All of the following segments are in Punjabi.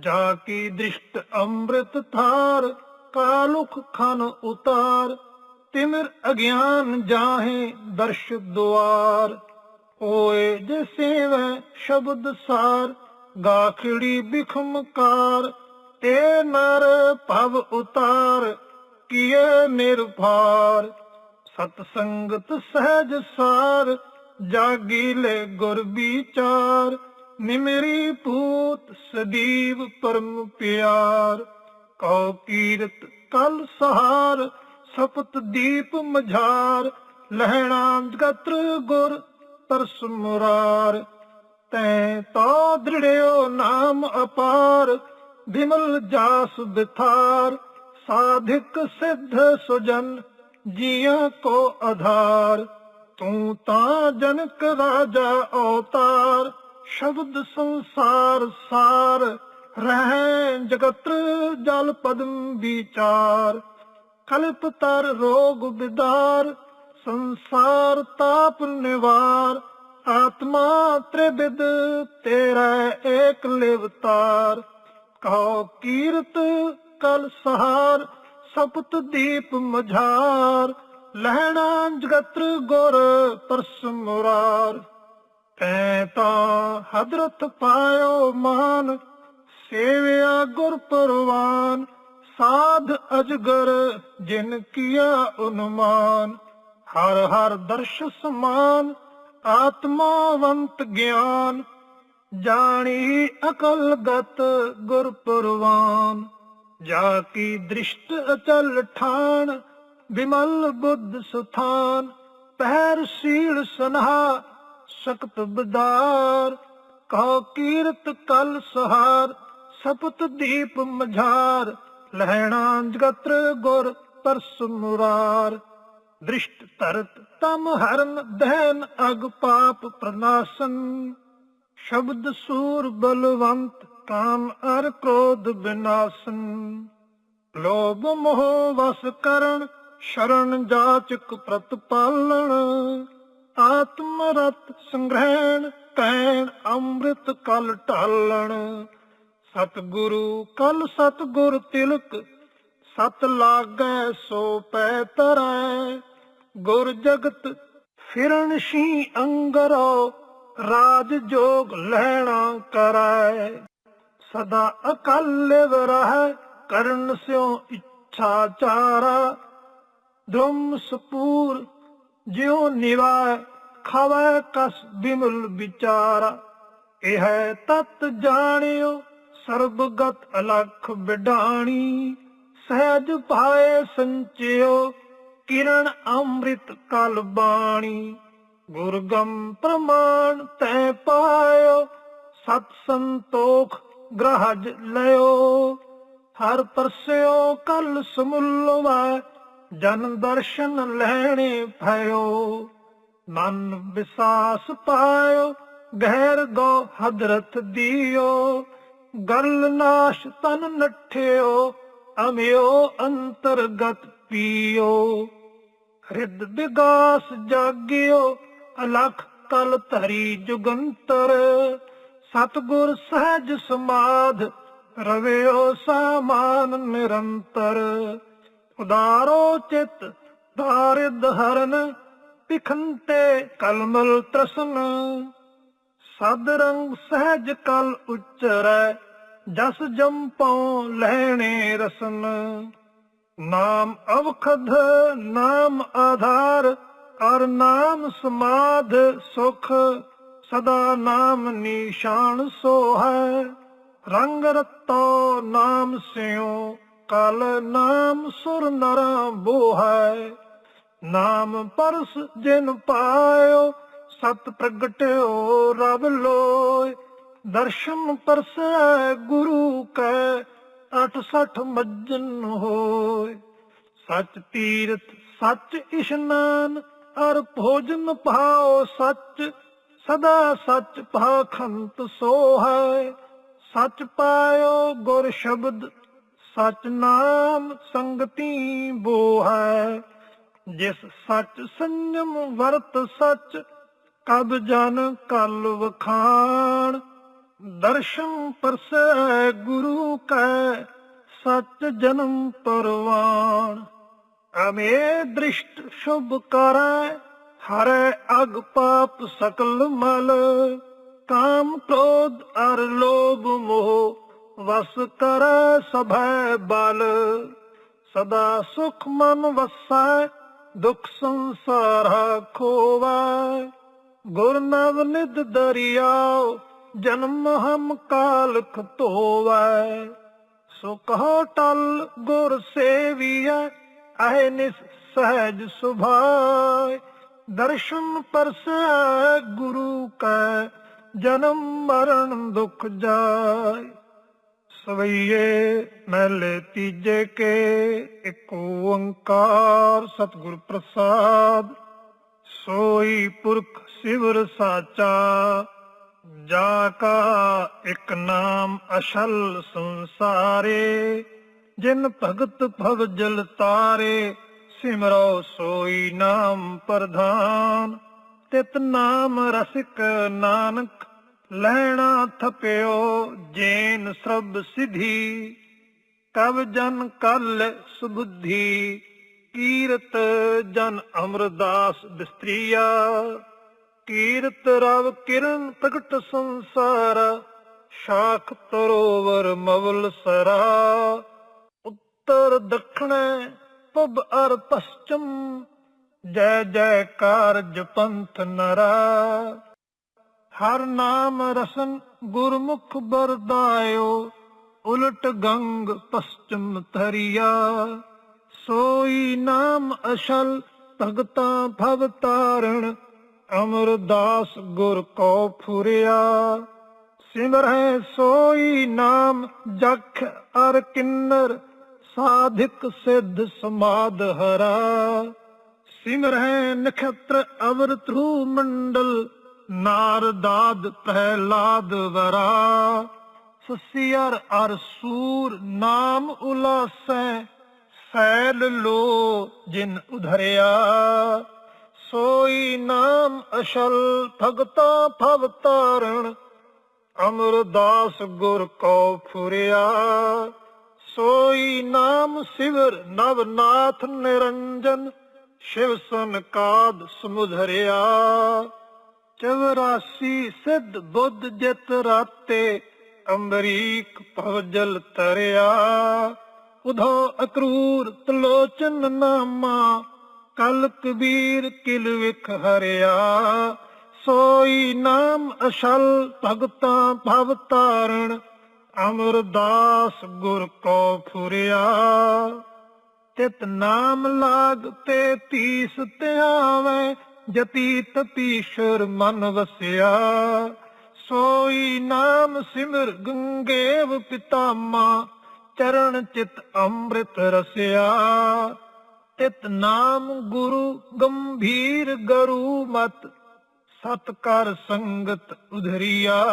ਜਾ ਕੀ ਦ੍ਰਿਸ਼ਟ ਅੰਮ੍ਰਿਤ ਥਾਰ, ਕਾਲੁਖ ਖਨ ਉਤਾਰ, ਤਿਮਿਰ ਅਗਿਆਨ ਜਾਹੇ ਦਰਸ਼ ਦੁਆਰ। ਓਏ ਜੇ ਸੇਵੈ ਸ਼ਬਦ ਸਾਰ ਗਾਖੜੀ ਬਿਖਮਕਾਰ ਤੇ ਨਰ ਭਵ ਉਤਾਰ, ਕੀਏ ਨਿਰਭਾਰ। ਸਤ ਸੰਗਤ ਸਹਿਜ ਸਾਰ, ਜਾਗੀ ਲੈ ਗੁਰ ਵਿਚਾਰ ਨਿਮਰੀ ਭੂਤ ਸਦੀਵ ਪਰਮ ਪਿਆਰ, ਕਉ ਕੀਰਤ ਕਲ ਸਹਾਰ, ਸਪਤ ਦੀਪ ਮਝਾਰ, ਲਹਿਣਾ ਜਗਤਰ ਗੁਰ ਤਰਸ ਮੁਰਾਰ। ਤੈ ਤੋ ਦ੍ਰਿੜਿਓ ਨਾਮ ਅਪਾਰ, ਬਿਮਲ ਜਾਸ ਬਿਥਾਰ, ਸਾਧਿਕ ਸਿੱਧ ਸੁਜਨ ਜੀਆਂ ਕੋ ਆਧਾਰ। ਤੂੰ ਤਾਂ ਜਨਕ ਰਾਜਾ ਅਵਤਾਰ ਸ਼ਬਦ ਸੰਸਾਰ ਸਾਰ ਰਹਿ ਜਗਤ ਜਲ ਪਦਮ ਵਿਚਾਰ। ਕਲਪ ਤਰ ਰੋਗ ਬਿਦਾਰ, ਸੰਸਾਰ ਤਾਪ ਨਿਵਾਰ। ਆਤਮਾ ਤ੍ਰਿਵਿਦ ਤੇਰਾ ਏਕ ਲਿਵਤਾਰ। ਕਹੋ ਕੀਰਤ, ਕਲ ਸਹਾਰ, ਸਪਤ ਦੀਪ ਮਝਾਰ। ਲਹਿਣਾ ਜਗਤਰ ਗੁਰ ਪਰਸ ਮੁਰਾਰ। ਤੈ ਤਾਂ ਹਦਰਤ ਪਾਇਓ ਮਾਨ, ਸੇਵਿਆ ਗੁਰ ਪਰਵਾਨ, ਸਾਧ ਅਜਗਰ ਜਿਨ ਕੀਆ ਉਨਮਾਨ। ਹਰ ਹਰ ਦਰਸ਼ ਸਮਾਨ, ਆਤਮਾਵੰਤ ਗਿਆਨ, ਜਾਣੀ ਅਕਲ ਗਤ ਗੁਰ ਪਰਵਾਨ। ਜਾ ਕੀ ਦ੍ਰਿਸ਼ਟ ਅਚਲ ਠਾਣ, ਬਿਮਲ ਬੁੱਧ ਸੁਥਾਨ, ਪਹਿਰ ਸੀਲ ਸਨਹਾ ਸਕਤ ਬਦਾਰ। ਕਹੋ ਕੀਰਤ ਕਲ ਸਹਾਰ, ਸਪਤ ਦੀਪ ਮਝਾਰ, ਲਹਿਣਾ ਜਗਤਰ ਗੁਰ ਪਰਸ ਮੁਰਾਰ। ਦ੍ਰਿਸ਼ਟ ਧਰਤ ਤਮ ਹਰਨ, ਦਹਿਨ ਅਗ ਪਾਪ ਪ੍ਰਨਾਸ਼ਨ। ਸ਼ਬਦ ਸੂਰ ਬਲਵੰਤ, ਕਾਮ ਅਰ ਕ੍ਰੋਧ ਬਿਨਾਸਨ। ਲੋਭ ਮੋਹ ਵਸ ਕਰਨ, ਸ਼ਰਨ ਜਾਚਕ ਪ੍ਰਤਪਾਲਣ। ਆਤਮ ਰਤ ਸੰਗ੍ਰਹਿਣ ਕਹਿਣ ਅੰਮ੍ਰਿਤ ਕਲ ਢਾਲਣ। ਸਤਿਗੁਰੂ, ਕਲ ਸਤਿਗੁਰ ਤਿਲਕ, ਸਤ ਲਾਗੈ ਸੋ ਪੈ ਤਰੈ। ਗੁਰ ਜਗਤ ਫਿਰਨ ਸੀ ਅੰਗਰੋ, ਰਾਜ ਜੋਗ ਲੈਣਾ ਕਰੈ। ਸਦਾ ਅਕਲ ਰਹਿ, ਕਰਨ ਸਿਓ ਇੱਛਾ ਚਾਰਾ। ਧਰਮ ਸਪੂਰ ਜਿਉ ਨਿਵਾਇ ਖਾਵੈ ਕਸ ਬਿਮਲ ਵਿਚਾਰ। ਇਹ ਹੈ ਤਤ ਜਾਣਿਓ, ਸਰਬਗਤ ਅਲਖ ਬਿਡਾਣੀ ਸਹਿਜ ਭਾਏ ਸੰਚਿਓ ਕਿਰਨ ਅੰਮ੍ਰਿਤ ਕਲ ਬਾਣੀ। ਗੁਰਗਮ ਪ੍ਰਮਾਣ ਤੈ ਪਾਇਓ, ਸਤ ਸੰਤੋਖ ਗ੍ਰਹਜ ਲਿਓ ਹਰ ਪਰਸਿਓ ਕਲ ਸਮੁੱਲਵਾ ਜਨ ਦਰਸ਼ਨ ਲੈਣੇ ਭਇਓ। ਮਨ ਵਿਸਾਸ ਪਾਇਓ, ਗਹਿਰ ਗੋ ਹਦਰਤ ਦਿਓ। ਗਲ ਨਾਸ਼ ਤਨ ਨਠਿਓ, ਅਮਿਓ ਅੰਤਰਗਤ ਪੀਓ। ਹਿਰਦ ਵਿਗਾਸ ਜਾਗਿਓ, ਅਲਖ ਕਲ ਧਰੀ ਜੁਗੰਤਰ। ਸਤਗੁਰ ਸਹਿਜ ਸਮਾਧ, ਰਵਿਓ ਸਾਮਾਨ ਨਿਰੰਤਰ। ਉਦਾਰੋ ਚਿਤ ਧਾਰਿਦ ਹਰਨ ਪਿਖੰਤੇ ਕਲਮਲ ਤ੍ਰਸਨ। ਸਦ ਰੰਗ ਸਹਿਜ ਕਲ ਉਚਰੈ, ਜਸ ਜੰਪਉ ਲੈਣੇ ਰਸਨ। ਨਾਮ ਅਵਖਦ ਨਾਮ ਆਧਾਰ ਅਰ ਨਾਮ ਸਮਾਧ ਸੁਖ, ਸਦਾ ਨਾਮ ਨਿਸ਼ਾਨ ਸੋ ਹੈ ਰੰਗ ਰਤੋ ਨਾਮ ਸਿਉ, ਕਲ ਨਾਮ ਸੁਰ ਨਰਾ ਬੋਹੈ। ਨਾਮ ਪਰਸ ਜਿਨ ਪਾਇਓ, ਸਤ ਪ੍ਰਗਟਿਓ ਰਬ ਲੋਇ। ਦਰਸ਼ਨ ਪਰਸੈ ਗੁਰੂ ਕੈ 68 ਮੱਜਨ ਹੋਇ। ਸਚ ਤੀਰਥ, ਸਚ ਇਸ਼ਨਾਨ, ਅਰ ਭੋਜਨ ਭਾਉ ਸਚ, ਸਦਾ ਸਚ ਪਾਖੰਤ ਸੋ ਹੈ ਸਚ ਪਾਇਓ ਗੁਰ ਸ਼ਬਦ, ਸਚ ਨਾਮ ਸੰਗਤੀ ਬੋ ਹੈ ਜਿਸ ਸਚ ਸੰਜਮ ਵਰਤ ਸਚ ਕਬ ਜਨ ਕਲ ਵਖਾਣ। ਦਰਸ਼ਨ ਪਰਸੈ ਗੁਰੂ ਕੈ, ਸਚ ਜਨਮ ਪਰਵਾਨ ਅਮੇ ਦ੍ਰਿਸ਼ਟ ਸ਼ੁਭ ਕਰੈ, ਹਰੈ ਅਗ ਪਾਪ ਸਕਲ ਮਲ। ਕਾਮ ਕ੍ਰੋਧ ਅਰ ਲੋਭ ਮੋਹ, ਵਸ ਕਰੈ ਸਭੈ ਬਲ। ਸਦਾ ਸੁਖ ਮਨ ਵਸੈ ਦੁਖ ਸੰਸਾਰਾ ਖੋਵੈ। ਗੁਰ ਨਵ ਨਿਧ ਦਰਿਆਉ ਜਨਮ ਹਮ ਕਾਲਖ ਧੋਵੈ। ਸੋ ਟਲ ਗੁਰ ਸੇਵੀਐ, ਅਹੇ ਨਿਸ ਸਹਿਜ ਸੁਭਾਇ ਦਰਸ਼ਨ ਪਰਸੈ ਗੁਰੂ ਕੈ, ਜਨਮ ਮਰਨ ਦੁਖ ਜਾਇ ਸਵਈਏ ਮਹਿਲੇ ਤੀਜੇ ਕੇ, ਇੱਕ ਓੰਕਾਰ ਸਤਿਗੁਰ ਪ੍ਰਸਾਦ। ਸੋਈ ਪੁਰਖ ਸਿਵਰ ਸਾਚਾ, ਜਾ ਕਾ ਇੱਕ ਨਾਮ ਅਸ਼ਲ ਸੰਸਾਰੇ। ਜਿਨ ਭਗਤ ਭਵ ਜਲ ਤਾਰੇ, ਸਿਮਰੋ ਸੋਈ ਨਾਮ ਪ੍ਰਧਾਨ। ਤਿਤ ਨਾਮ ਰਸਿਕ ਨਾਨਕ ਲੈਣਾ ਥਪਿਓ ਜੇਨ ਸਰਬ ਸਿਧੀ ਕਬ ਜਨ ਕਲ ਸੁਬੁੱਧੀ, ਕੀਰਤ ਜਨ ਅਮਰਦਾਸ ਬਿਸਤਰੀਆ, ਕੀਰਤ ਰਵ ਕਿਰਨ ਪ੍ਰਗਟ ਸੰਸਾਰ, ਸ਼ਾਖ ਤਰੋਵਰ ਮਵਲ ਸਰਾ। ਉੱਤਰ ਦਖਣੈ ਪਬ ਅਰ ਪਸ਼ਚਮ, ਜੈ ਕਾਰਜ ਜਪੰਥ ਨਰਾ। ਹਰ ਨਾਮ ਰਸਨ ਗੁਰਮੁਖ ਬਰਦਾਇਓ ਉਲਟ ਗੰਗ ਪਸ਼ਚਮ ਤਰਿਆ ਸੋਈ ਨਾਮ ਅਸ਼ਲ ਭਗਤਾਂ ਭਵ ਤਾਰਣ, ਅਮਰਦਾਸ ਗੁਰ ਕੋ ਫੁਰਿਆ। ਸਿਮਰੈ ਸੋਈ ਨਾਮ ਜਖ ਅਰ ਕਿੰਨਰ, ਸਾਧਿਕ ਸਿੱਧ ਸਮਾਦ ਹਰਾ। ਸਿਮਰੈ ਨਖਤਰ ਅਵਰ ਧਰੂ ਮੰਡਲ ਨਾਰਦਾਦ ਪਹਿਲਾਦ ਵਰਾ ਸਸੀਰ ਅਰ ਸੂਰ ਨਾਮ ਉਲਾਸੈ, ਸੈਲ ਲੋ ਜਿਨ ਉਧਰਿਆ। ਸੋਈ ਨਾਮ ਅਸ਼ਲ ਭਗਤਾ ਭਵ ਤਾਰਣ ਅਮਰਦਾਸ ਗੁਰ ਕੋ ਫੁਰਿਆ। ਸੋਈ ਨਾਮ ਸਿਵਰ ਨਵਨਾਥ ਨਿਰੰਜਨ, ਸ਼ਿਵ ਸੰਕਾਦ ਸਮੁਧਰਿਆ। ਚਵਰਾਸੀ ਸਿੱਧ ਬੁੱਧ ਜਿਤ ਰਾਤੇ ਅੰਬਰੀਕ ਭਵਜਲ ਤਰਿਆ। ਉਧੋ ਅਕਰੂਰ ਤਲੋਚਨ ਨਾਮਾ ਕਲ ਕਬੀਰ ਕਿਲ ਵਿਖ ਹਰਿਆ। ਸੋਈ ਨਾਮ ਅਸ਼ਲ ਭਗਤਾਂ ਭਵ ਤਾਰਣ ਅਮਰਦਾਸ ਗੁਰ ਕੋ ਫੁਰਿਆ। ਤਿਤ ਨਾਮ ਲਾਗ ਤੇ ਤੀਸ ਧਿਆਵੇ ਜਤੀ ਤਪੀਸ਼ਰ ਮਨ ਵਸਿਆ, ਸੋਈ ਨਾਮ ਸਿਮਰ ਗੰਗੇਵ ਪਿਤਾਮਾ, ਚਰਨ ਚਿਤ ਅੰਮ੍ਰਿਤ ਰਸਿਆ। ਤਿਤ ਨਾਮ ਗੁਰੂ ਗੰਭੀਰ ਗਰੂ ਮਤ ਸਤ ਕਰ ਸੰਗਤ ਉਧਰੀਆ।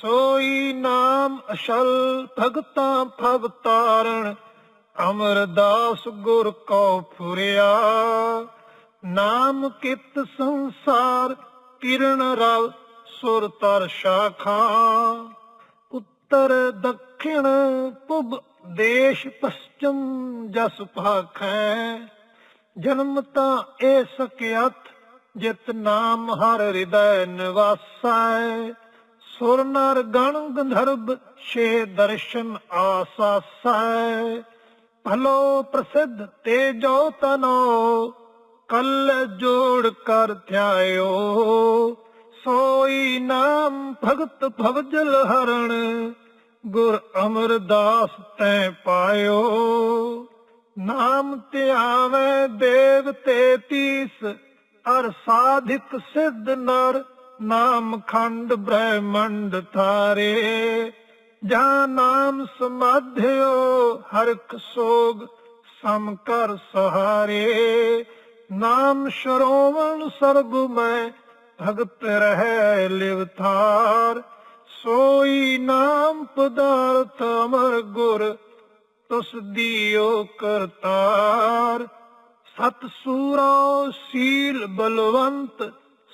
ਸੋਈ ਨਾਮ ਅਸ਼ਲ ਭਗਤਾਂ ਭਵ ਤਾਰਣ ਅਮਰਦਾਸ ਗੁਰ ਕੋ ਫੁਰਿਆ। ਨਾਮ ਕਿਤ ਸੰਸਾਰ ਕਿਰਨ ਰਵ ਸੁਰ ਤਰ ਸ਼ਾਖਾ। ਉੱਤਰ ਦਖਿਣ ਪੁਬ ਦੇਸ਼ ਪਸ਼ਚਮ ਜਸ ਭਾਖੈ। ਜਨਮ ਤਾਂ ਏ ਸਕਿਆਤ ਜਿਤ ਨਾਮ ਹਰ ਹਿਰਦੈ ਨਿਵਾਸੈ। ਸੁਰ ਨਰ ਗਣ ਗੰਧਰਵ ਛੇ ਦਰਸ਼ਨ ਆਸਾਸੈ। ਭਲੋ ਪ੍ਰਸਿੱਧ ਤੇਜੋ ਤਨੋ ਕਲ ਜੋੜ ਕਰ ਧਿਆਇਓ, ਸੋਈ ਨਾਮ ਭਗਤ ਭਵਜਲ ਹਰਣ, ਗੁਰ ਅਮਰਦਾਸ ਤੈ ਪਾਇਓ। ਨਾਮ ਧਿਆਵੇ ਦੇਵ ਤੇ ਤੀਸ, ਅਰ ਸਾਧਿਕ ਸਿੱਧ ਨਰ, ਨਾਮ ਖੰਡ ਬ੍ਰਹਮੰਡ ਥਾਰੇ ਜਾਂ ਨਾਮ ਸਮਾਧਿਓ ਹਰਖ ਸੋਗ ਸਮ ਕਰ ਸਹਾਰੇ। ਨਾਮ ਸ਼ਰੋਵਣ ਸਰਬ ਮੈਂ ਭਗਤ ਰਹਿ ਲਿਵ ਥਾਰ। ਸੋਈ ਨਾਮ ਪਦਾਰਥ ਅਮਰ ਗੁਰ, ਤੁਸ ਦੀਓ ਕਰਤਾਰ। ਸਤ ਸੂਰੋ ਸੀਲ ਬਲਵੰਤ,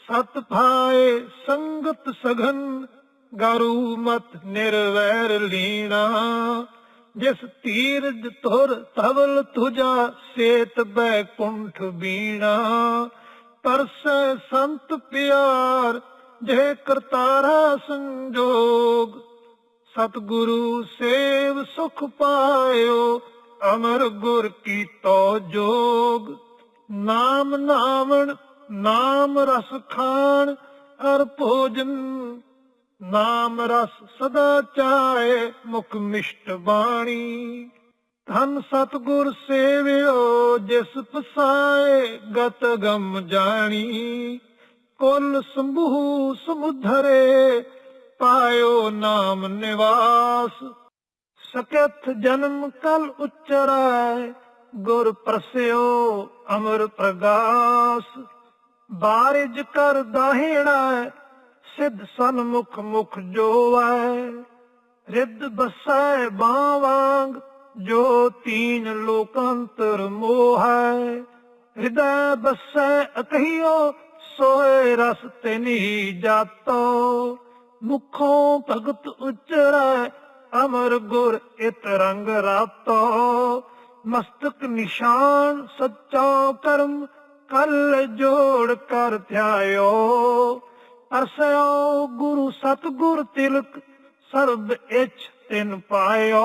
ਸਤ ਭਾਏ ਸੰਗਤ ਸਗਨ ਗਰੂ ਮਤ ਨਿਰਵੈਰ ਲੀਣਾ। ਜਿਸ ਤੀਰਜ ਤੁਰ ਤਵਲ ਤੁਜਾ, ਸੇਤ ਬੈਕੁੰਠ ਬੀਣਾ। ਪਰਸੈ ਸੰਤ ਪਿਆਰ ਜੇ ਕਰਤਾਰਾ ਸੰਜੋਗ। ਸਤਿਗੁਰੂ ਸੇਵ ਸੁਖ ਪਾਇਓ, ਅਮਰ ਗੁਰ ਕੀ ਤੋ ਜੋਗ। ਨਾਮ ਨਾਵਣ, ਨਾਮ ਰਸ ਖਾਣ, ਹਰ ਭੋਜਨ ਨਾਮ ਰਸ ਸਦਾ ਚਾਏ ਮੁਖ ਮਿਸ਼ਟ ਬਾਣੀ। ਧੰਨ ਸਤਿਗੁਰ ਸੇਵਿਓ, ਜਿਸ ਪਸਾਏ ਗਤ ਗਮ ਜਾਣੀ। ਕੁਲ ਸੰਭੂ ਸਮੁਧਰੇ ਪਾਇਓ ਨਾਮ ਨਿਵਾਸ। ਸਕਤ ਜਨਮ ਕਲ ਉਚਰੈ, ਗੁਰ ਪ੍ਰਸਿਓ ਅਮਰ ਪ੍ਰਗਾਸ। ਬਾਰਿਜ ਕਰ ਦਾਹਿਣਾ ਸਿੱਧ ਸਨਮੁਖ ਮੁਖ ਜੋਵੈ ਰਿੱਧ ਬਸੈ ਬਾਂ ਵਾਂਗ, ਜੋ ਤੀਨ ਲੋਕਾਂਤਰ ਮੋਹੈ। ਹਿਰਦੈ ਬਸੈ ਅਕਹਿਓ ਸੋਏ ਰਸ ਤੇ ਨੀ ਜਾਤੋ। ਮੁਖੋਂ ਭਗਤ ਉਚਰੈ, ਅਮਰ ਗੁਰ ਇਤ ਰੰਗ ਰਾਤੋ। ਮਸਤਕ ਨਿਸ਼ਾਨ ਸੱਚਾ ਕਰਮ, ਕਲ ਜੋੜ ਕਰ ਧਿਆਇਓ। ਅਰਸਿਓ ਗੁਰੂ ਸਤਗੁਰ ਤਿਲਕ ਸਰਬ ਇਛ ਤਿਨ ਪਾਇਓ।